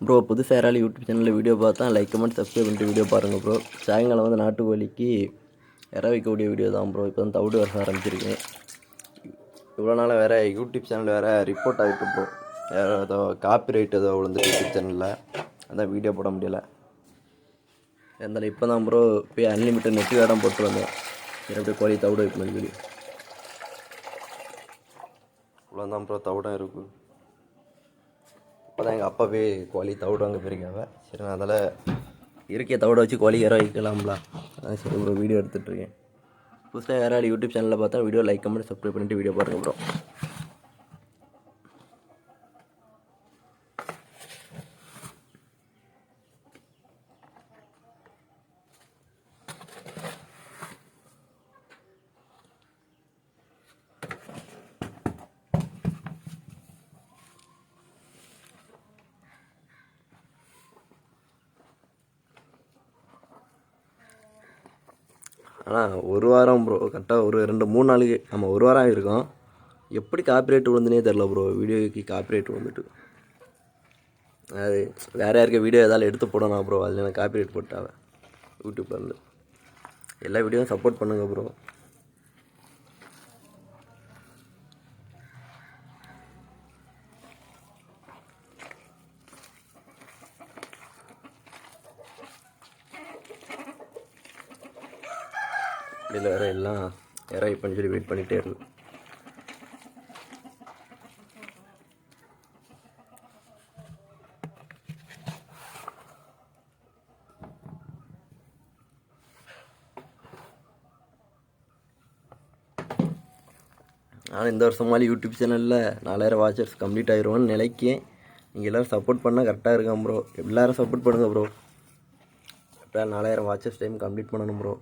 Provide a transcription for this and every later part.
Bro புதுசாக யாராலும் YouTube சேனலில் வீடியோ பார்த்தா லைக் கமெண்ட் சப்ஸ்கிரைப் பண்ணிட்டு வீடியோ பாருங்கள் ப்ரோ சாயங்காலம் வந்து நாட்டுக்கோழிக்கு இற வைக்கக்கூடிய வீடியோ தான் ப்ரோ இப்போ தான் தவிடு வர ஆரம்பிச்சிருக்கேன். இவ்வளோ நாளாக வேறு யூடியூப் சேனல் வேறு ரிப்போர்ட் ஆகிட்டு ப்ரோ ஏதோ காப்பி ரைட் ஏதோ விழுந்து யூடியூப் சேனலில் அதான் வீடியோ போட முடியலை. இருந்தாலும் இப்போ தான் ப்ரோ போய் அன்லிமிட்டட் நெட் வேடம் போட்டு வந்தேன். சரி அப்படியே கோழி தவிடு வைக்கணும் வீடியோ இவ்வளோ தான் ப்ரோ தவிடம் இருக்குது அப்போ தான் எங்கள் அப்பா போய் கோழி தவிடுவாங்க போயிருக்காங்க. சரி நான் அதில் இருக்கைய தவிட வச்சு கோழி யாரோ வைக்கலாம்ல. அதான் சரி ப்ரோ வீடியோ எடுத்துகிட்ருக்கேன் புதுசாக யாராவது யூடியூப் சேனலில் பார்த்தா வீடியோ லைக் கமெண்ட் சப்ஸ்கிரைப் பண்ணிட்டு வீடியோ பாருங்கள் அப்புறம் ஆனால் ஒரு வாரம் ப்ரோ கரெக்டாக ஒரு ரெண்டு மூணு நாளைக்கு நம்ம ஒரு வாரம் ஆகிருக்கோம் எப்படி காப்பிரைட் விழுந்துனே தெரில ப்ரோ வீடியோக்கு காப்பிரைட் வந்துட்டு அது வேறு யாருக்க வீடியோ ஏதாவது எடுத்து போடணும் ப்ரோ அதில் எனக்கு காப்பிரைட் போட்டாவே. யூடியூப்லேருந்து எல்லா வீடியோவும் சப்போர்ட் பண்ணுங்கள் ப்ரோ இதில் வேறு எல்லாம் இறங்கி பண்ணி சொல்லி வெயிட் பண்ணிகிட்டே இருந்தோம். நான் இந்த வருஷம் மாதிரி யூடியூப் சேனலில் நாலாயிரம் வாட்சர்ஸ் கம்ப்ளீட் ஆயிடுவோன்னு நினைக்கேன். நீங்கள் எல்லோரும் சப்போர்ட் பண்ணால் கரெக்டாக இருக்கான் ப்ரோ எல்லோரும் சப்போர்ட் பண்ணுங்கள் ப்ரோ எப்போ நாலாயிரம் வாட்சர்ஸ் டைம் கம்ப்ளீட் பண்ணணும் ப்ரோ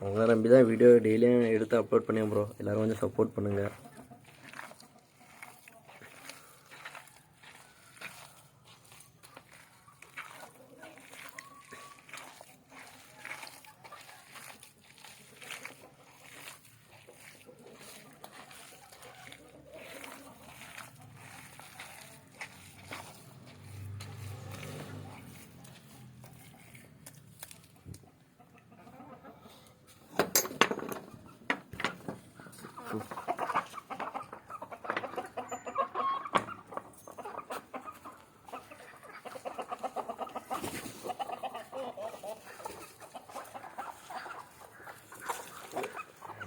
உங்களை நம்பி தான் வீடியோ டெய்லியும் எடுத்து அப்லோட் பண்ணேன் ப்ரோ எல்லோரும் கொஞ்சம் சப்போர்ட் பண்ணுங்கள் 그.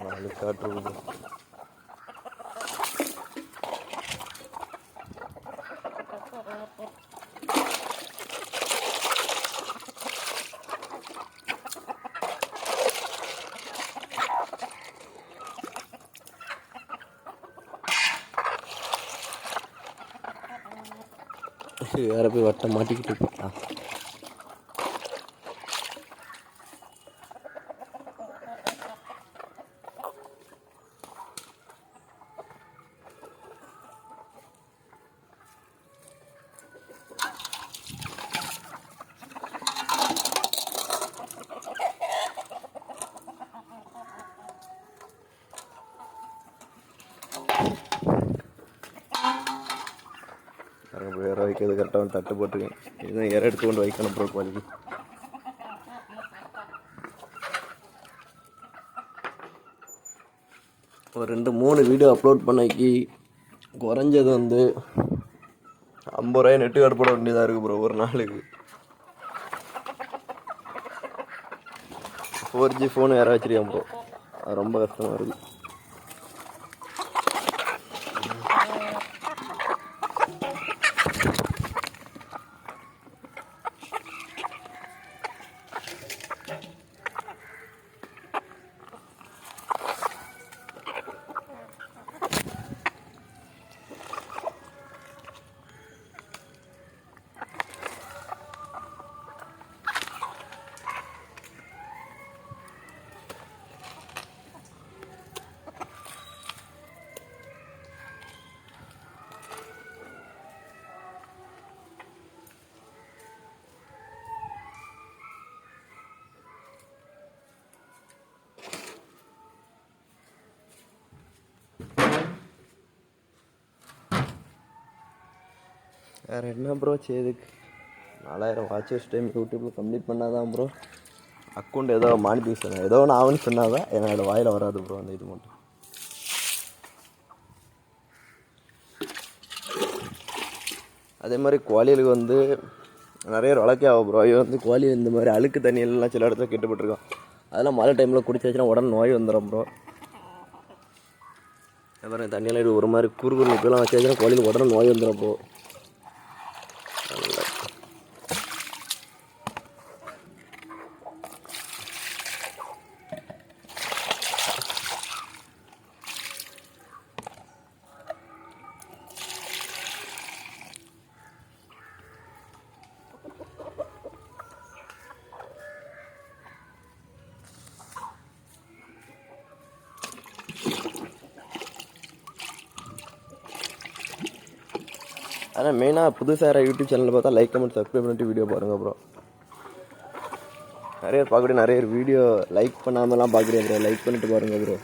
Olha, tá tudo. வேறு போய் வட்டம் மாட்டிக்கிட்டு இருக்கா பாருங்க ப்ரோ இற வைக்கிறது கரெக்டாக தட்டு போட்டிருக்கேன். இதுதான் இறை எடுத்து கொண்டு வைக்கணும் ப்ரோ குவாலிட்டி ஒரு ரெண்டு மூணு வீடியோ அப்லோட் பண்ணக்கி குறைஞ்சது வந்து ஐம்பது ரூபாய் நெட்டு கார்டு போட வேண்டியதாக இருக்குது ப்ரோ ஒரு நாளுக்கு. ஃபோர் ஜி ஃபோனு யாராவது வச்சிருக்கேன் ப்ரோ அது ரொம்ப கஷ்டமாக இருக்குது வேறு என்ன ப்ரோ செய்யுதுக்கு நாலாயிரம் வாட்சஸ் டைம் யூடியூப்பில் கம்ப்ளீட் பண்ணாதான் ப்ரோ அக்கௌண்ட் ஏதோ மானிஃபிகேஷன் ஏதோ ஒன்று ஆகுன்னு சொன்னாதான் என்னோடய வாயில் வராது ப்ரோ அந்த இது மட்டும். அதே மாதிரி குவாலியலுக்கு வந்து நிறைய வழக்கே ஆகும் ப்ரோ இது வந்து கோழி இந்த மாதிரி அழுக்கு தண்ணியெல்லாம் சில இடத்துல கெட்டுப்பட்டுருக்கோம். அதெல்லாம் மழை டைமில் குடிச்சாச்சுன்னா உடனே நோய் வந்துடும் ப்ரோ அப்புறம் தண்ணியெல்லாம் இது ஒரு மாதிரி குறுகுறு இப்பெல்லாம் வச்சாச்சுன்னா குவாலியில் உடனே நோய் வந்துடும் ப்ரோ ஆனால் மெயினாக புதுசாக யூடியூப் சேனலில் பார்த்தா லைக் கமெண்ட் சப்ஸ்கிரைப் பண்ணிட்டு வீடியோ பாருங்கள் அப்புறம் நிறைய பேர் பார்க்கக்கூடிய நிறைய வீடியோ லைக் பண்ணாமலாம் பார்க்குறேன் ப்ரோ லைக் பண்ணிட்டு பாருங்கள் ப்ரோ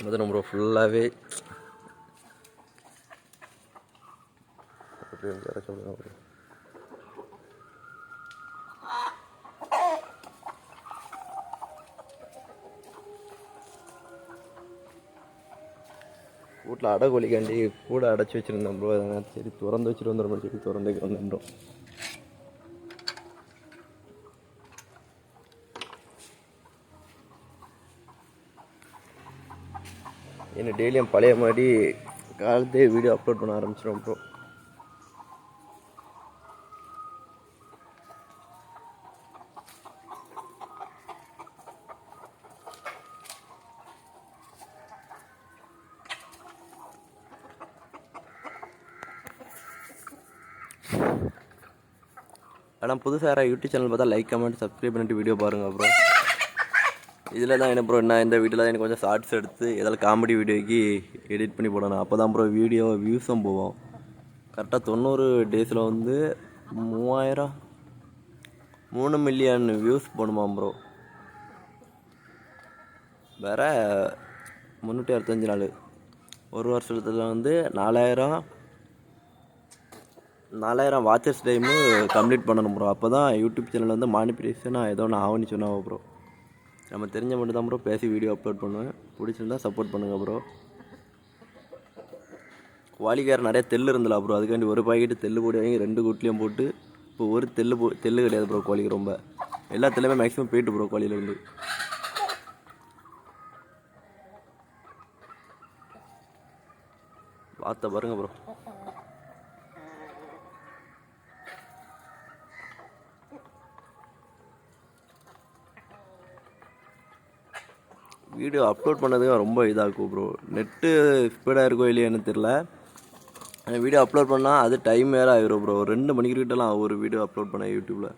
அது ப்ரோ ஃபுல்லாகவே வீட்டில் அடை கோழிக்காண்டி கூட அடைச்சி வச்சுருந்தோம் ப்ரோ அதனால் சரி திறந்து வச்சுட்டு வந்துடும் சரி திறந்துக்கு வந்துடும் என்ன டெய்லியும் பழைய மாதிரி காலத்தே வீடியோ அப்லோட் பண்ண ஆரம்பிச்சிடும் ப்ரோ ஆனால் புதுசாக யாராவது யூடியூப் சேனல் பார்த்தா லைக் கமெண்ட் சப்ஸ்கிரைப் பண்ணிட்டு வீடியோ பாருங்கள் ப்ரோ இதில் தான் என்ன ப்ரோ நான் இந்த வீட்டில் தான் எனக்கு கொஞ்சம் ஷார்ட்ஸ் எடுத்து ஏதாவது காமெடி வீடியோக்கு எடிட் பண்ணி போடணும். அப்போ தான் ப்ரோ வீடியோ வியூஸும் போவோம் கரெக்டாக தொண்ணூறு டேஸில் வந்து மூவாயிரம் மூணு மில்லியன் வியூஸ் போகணுமா ப்ரோ வேற முந்நூற்றி அறுபத்தஞ்சு நாள். ஒரு வருஷத்தில் வந்து நாலாயிரம் நாலாயிரம் வாட்சஸ் டைமு கம்ப்ளீட் பண்ணணும் ப்ரோ அப்போ தான் யூடியூப் சேனல் வந்து மானிப்ரேஷன் ஏதோ ஒன்று ஆவணி சொன்னாவோ ப்ரோ நம்ம தெரிஞ்ச மட்டும் தான் ப்ரோ பேசி வீடியோ அப்லோட் பண்ணுவேன். பிடிச்சிருந்தா சப்போர்ட் பண்ணுங்கள் ப்ரோ குவாலிக்கார நிறைய தெல் இருந்தல ப்ரோ அதுக்காண்டி ஒரு பாக்கெட்டு தெல்லு போட்டு வாங்கி ரெண்டு கூட்டிலையும் போட்டு இப்போ ஒரு தெல்லு போ தெல்லு கிடையாது ப்ரோ கோழிக்கு ரொம்ப. எல்லா தெல்லுமே மேக்ஸிமம் போயிட்டு ப்ரோ குவாலியிலேருந்து பார்த்த பாருங்க ப்ரோ வீடியோ அப்லோட் பண்ணதுக்கு ரொம்ப இதாக இருக்கும் ப்ரோ நெட்டு ஸ்பீடாக இருக்கோ இல்லையான்னு தெரில அந்த வீடியோ அப்லோட் பண்ணால் அது டைம் வேறு ஆகிரும் ப்ரோ ரெண்டு மணிக்கிட்டலாம் ஒரு வீடியோ அப்லோட் பண்ணேன் யூடியூப்பில்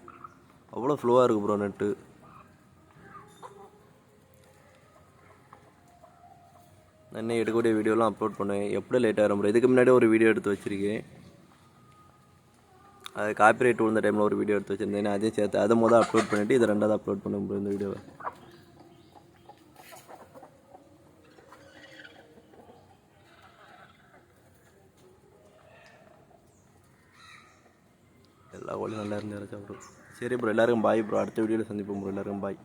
அவ்வளோ ஃப்ளோவாக இருக்குது ப்ரோ நெட்டு நான் இன்னும் எடுக்கக்கூடிய வீடியோலாம் அப்லோட் பண்ணேன் எப்படி லேட் ஆகிரும் ப்ரோ இதுக்கு முன்னாடி ஒரு வீடியோ எடுத்து வச்சுருக்கேன். அது காப்பிரைட் விழுந்த டைமில் ஒரு வீடியோ எடுத்து வச்சுருந்தேன். அதையும் சேர்த்து அதை மொதல் அப்லோட் பண்ணிவிட்டு இதை ரெண்டாவது அப்லோட் பண்ண ப்ரோ இந்த வீடியோவை எல்லா நல்லா இருந்து இறச்சா ப்ரோ சரி ப்ரோ எல்லாருக்கும் பாய் ப்ரோ அடுத்த வீடியோவில் சந்திப்போம் ப்ரோ எல்லாருக்கும் பாய்